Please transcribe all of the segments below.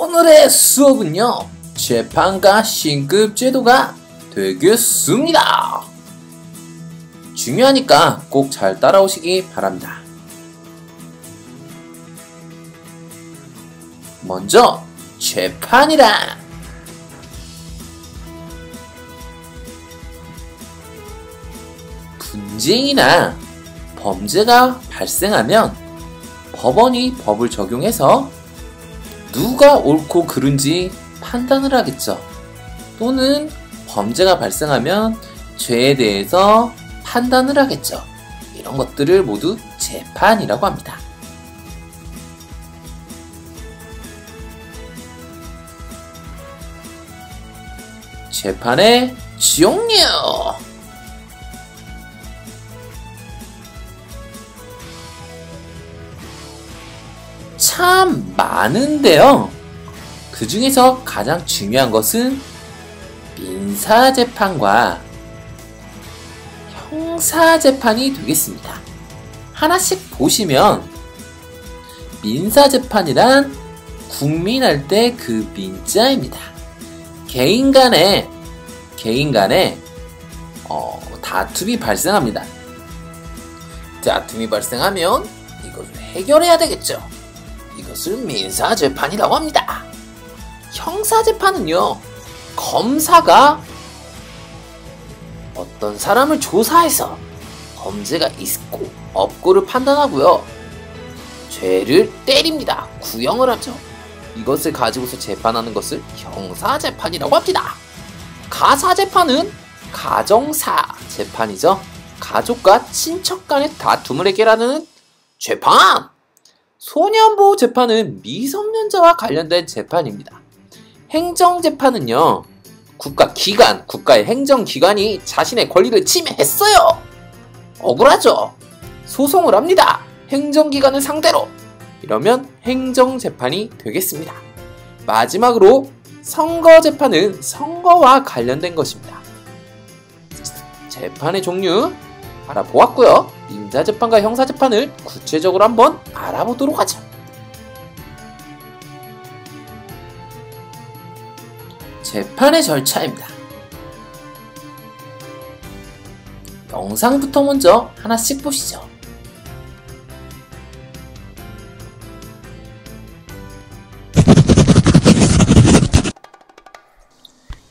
오늘의 수업은요 재판과 신급 제도가 되겠습니다. 중요하니까 꼭 잘 따라오시기 바랍니다. 먼저 재판이란 분쟁이나 범죄가 발생하면 법원이 법을 적용해서 누가 옳고 그른지 판단을 하겠죠. 또는 범죄가 발생하면 죄에 대해서 판단을 하겠죠. 이런 것들을 모두 재판이라고 합니다. 재판의 종류 참 많은데요. 그 중에서 가장 중요한 것은 민사재판과 형사재판이 되겠습니다. 하나씩 보시면 민사재판이란 국민할 때 그 민자입니다. 개인 간에 개인 간에 어, 다툼이 발생합니다. 다툼이 발생하면 이것을 해결해야 되겠죠. 이것을 민사재판이라고 합니다. 형사재판은요, 검사가 어떤 사람을 조사해서 범죄가 있고 없고를 판단하고요. 죄를 때립니다. 구형을 하죠. 이것을 가지고서 재판하는 것을 형사재판이라고 합니다. 가사재판은 가정사 재판이죠. 가족과 친척 간의 다툼을 해결하는 재판! 소년보호 재판은 미성년자와 관련된 재판입니다. 행정재판은요, 국가 기관, 국가의 행정기관이 자신의 권리를 침해했어요! 억울하죠? 소송을 합니다. 행정기관을 상대로. 이러면 행정재판이 되겠습니다. 마지막으로 선거재판은 선거와 관련된 것입니다. 재판의 종류 알아보았고요. 민사재판과 형사재판을 구체적으로 한번 알아보도록 하죠. 재판의 절차입니다. 영상부터 먼저 하나씩 보시죠.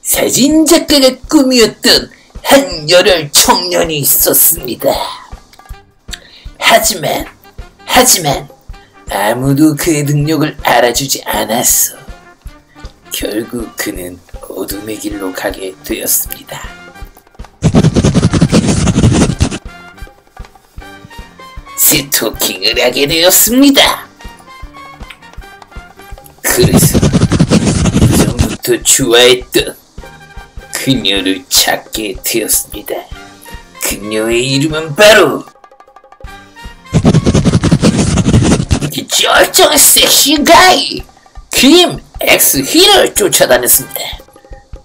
사진 작가가 꿈이었던 한 열혈 청년이 있었습니다. 하지만, 하지만, 아무도 그의 능력을 알아주지 않았어. 결국 그는 어둠의 길로 가게 되었습니다. 스토킹을 하게 되었습니다. 그래서 예전부터 좋아했던 그녀를 찾게 되었습니다. 그녀의 이름은 바로 이 쩔쩔한 섹시 가이 김 엑스 힐을 쫓아다녔습니다.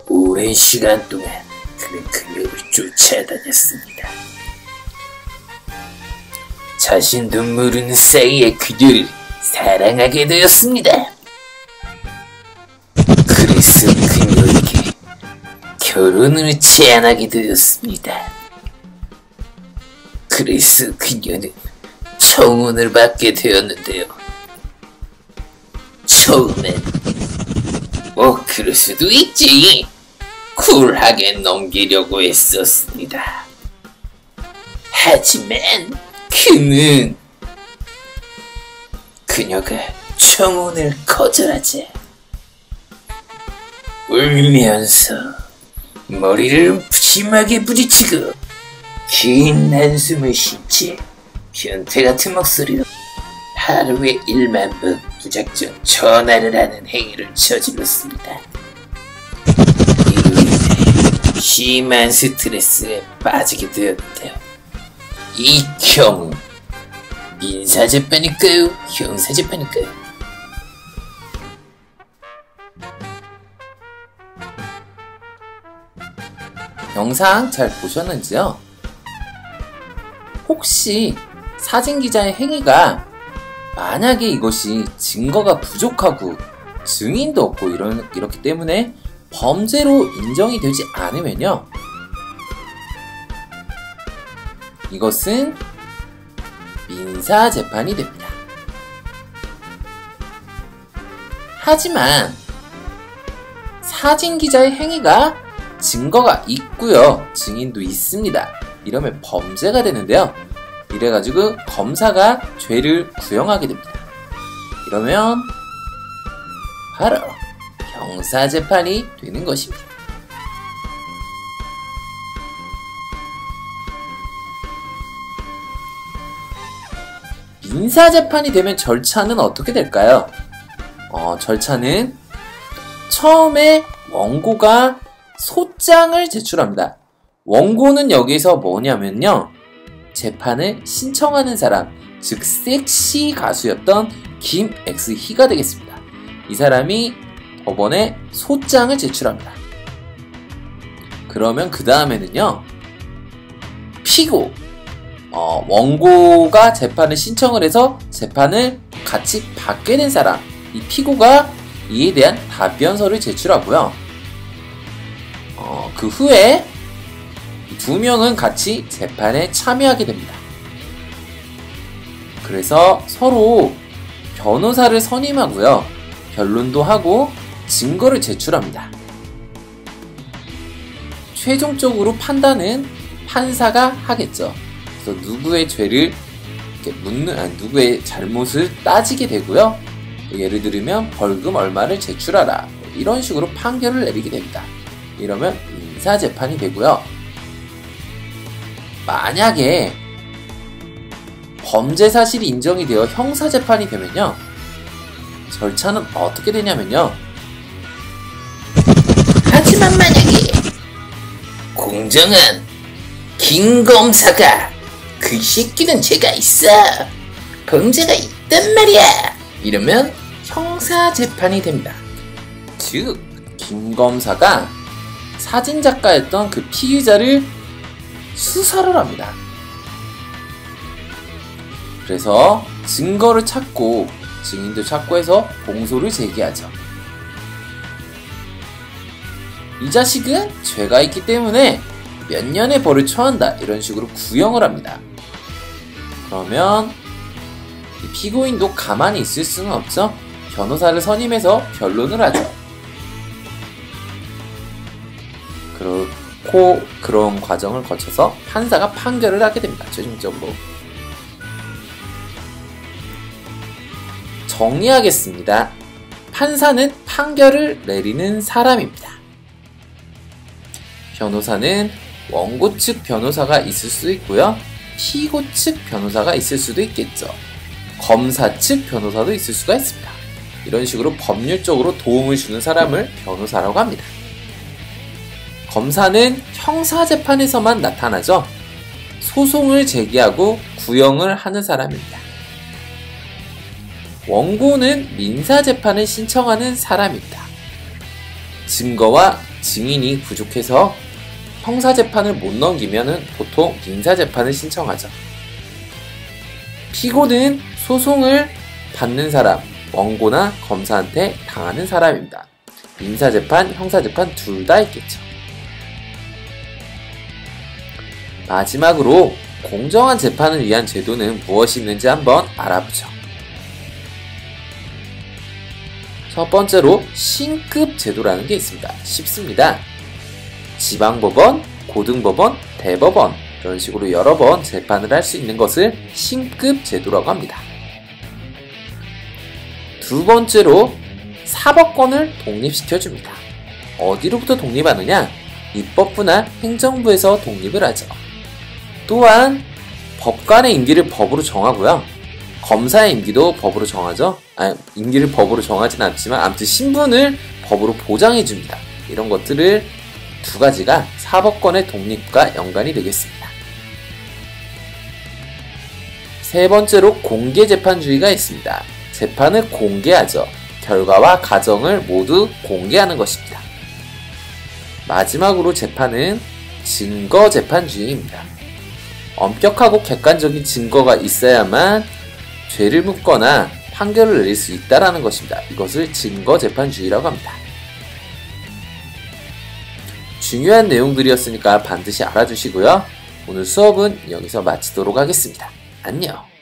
오랜 시간 동안 그는 그녀를 쫓아다녔습니다. 자신도 모르는 사이에 그녀를 사랑하게 되었습니다. 그래서 그녀에게 결혼을 제안하게 되었습니다. 그래서 그녀는 청혼을 받게 되었는데요. 처음엔 뭐 그럴 수도 있지. 쿨하게 넘기려고 했었습니다. 하지만 그는 그녀가 청혼을 거절하자 울면서 머리를 심하게 부딪히고 긴 한숨을 쉬지 변태 같은 목소리로 하루에 1만 번 무작정 전화를 하는 행위를 저질렀습니다. 이로 인해 심한 스트레스에 빠지게 되었는데요. 이 경우 민사재판일까요? 형사재판일까요? 영상 잘 보셨는지요? 혹시 사진 기자의 행위가 만약에 이것이 증거가 부족하고 증인도 없고 이런, 이렇기 때문에 범죄로 인정이 되지 않으면요. 이것은 민사 재판이 됩니다. 하지만 사진 기자의 행위가 증거가 있고요. 증인도 있습니다. 이러면 범죄가 되는데요. 이래가지고 검사가 죄를 구형하게 됩니다. 이러면 바로 형사재판이 되는 것입니다. 민사재판이 되면 절차는 어떻게 될까요? 어, 절차는 처음에 원고가 소장을 제출합니다. 원고는 여기서 뭐냐면요. 재판을 신청하는 사람, 즉 섹시 가수였던 김X희가 되겠습니다. 이 사람이 법원에 소장을 제출합니다. 그러면 그 다음에는요. 피고, 어, 원고가 재판을 신청을 해서 재판을 같이 받게 된 사람, 이 피고가 이에 대한 답변서를 제출하고요. 어, 그 후에 두 명은 같이 재판에 참여하게 됩니다. 그래서 서로 변호사를 선임하고요. 변론도 하고 증거를 제출합니다. 최종적으로 판단은 판사가 하겠죠. 그래서 누구의 죄를 묻는, 아니, 누구의 잘못을 따지게 되고요. 예를 들면 벌금 얼마를 제출하라 이런 식으로 판결을 내리게 됩니다. 이러면 인사재판이 되고요. 만약에 범죄 사실이 인정이 되어 형사 재판이 되면요. 절차는 어떻게 되냐면요. 하지만 만약에 공정한 김 검사가 그 새끼는 죄가 있어 범죄가 있단 말이야 이러면 형사 재판이 됩니다. 즉, 김 검사가 사진 작가였던 그 피의자를 수사를 합니다. 그래서 증거를 찾고 증인도 찾고 해서 공소를 제기하죠. 이 자식은 죄가 있기 때문에 몇 년의 벌을 처한다 이런 식으로 구형을 합니다. 그러면 피고인도 가만히 있을 수는 없죠. 변호사를 선임해서 변론을 하죠. 그렇고 그런 과정을 거쳐서 판사가 판결을 하게 됩니다. 최종적으로. 정리하겠습니다. 판사는 판결을 내리는 사람입니다. 변호사는 원고 측 변호사가 있을 수 있고요. 피고 측 변호사가 있을 수도 있겠죠. 검사 측 변호사도 있을 수가 있습니다. 이런 식으로 법률적으로 도움을 주는 사람을 변호사라고 합니다. 검사는 형사재판에서만 나타나죠. 소송을 제기하고 구형을 하는 사람입니다. 원고는 민사재판을 신청하는 사람입니다. 증거와 증인이 부족해서 형사재판을 못 넘기면 보통 민사재판을 신청하죠. 피고는 소송을 받는 사람, 원고나 검사한테 당하는 사람입니다. 민사재판, 형사재판 둘 다 있겠죠. 마지막으로 공정한 재판을 위한 제도는 무엇이 있는지 한번 알아보죠. 첫 번째로 신급 제도라는 게 있습니다. 쉽습니다. 지방법원, 고등법원, 대법원 이런 식으로 여러 번 재판을 할 수 있는 것을 신급 제도라고 합니다. 두 번째로 사법권을 독립시켜줍니다. 어디로부터 독립하느냐? 입법부나 행정부에서 독립을 하죠. 또한 법관의 임기를 법으로 정하고요. 검사의 임기도 법으로 정하죠. 아, 임기를 법으로 정하진 않지만 아무튼 신분을 법으로 보장해 줍니다. 이런 것들을 두 가지가 사법권의 독립과 연관이 되겠습니다. 세 번째로 공개 재판주의가 있습니다. 재판을 공개하죠. 결과와 가정을 모두 공개하는 것입니다. 마지막으로 재판은 증거 재판주의입니다. 엄격하고 객관적인 증거가 있어야만 죄를 묻거나 판결을 내릴 수 있다라는 것입니다. 이것을 증거재판주의라고 합니다. 중요한 내용들이었으니까 반드시 알아주시고요. 오늘 수업은 여기서 마치도록 하겠습니다. 안녕.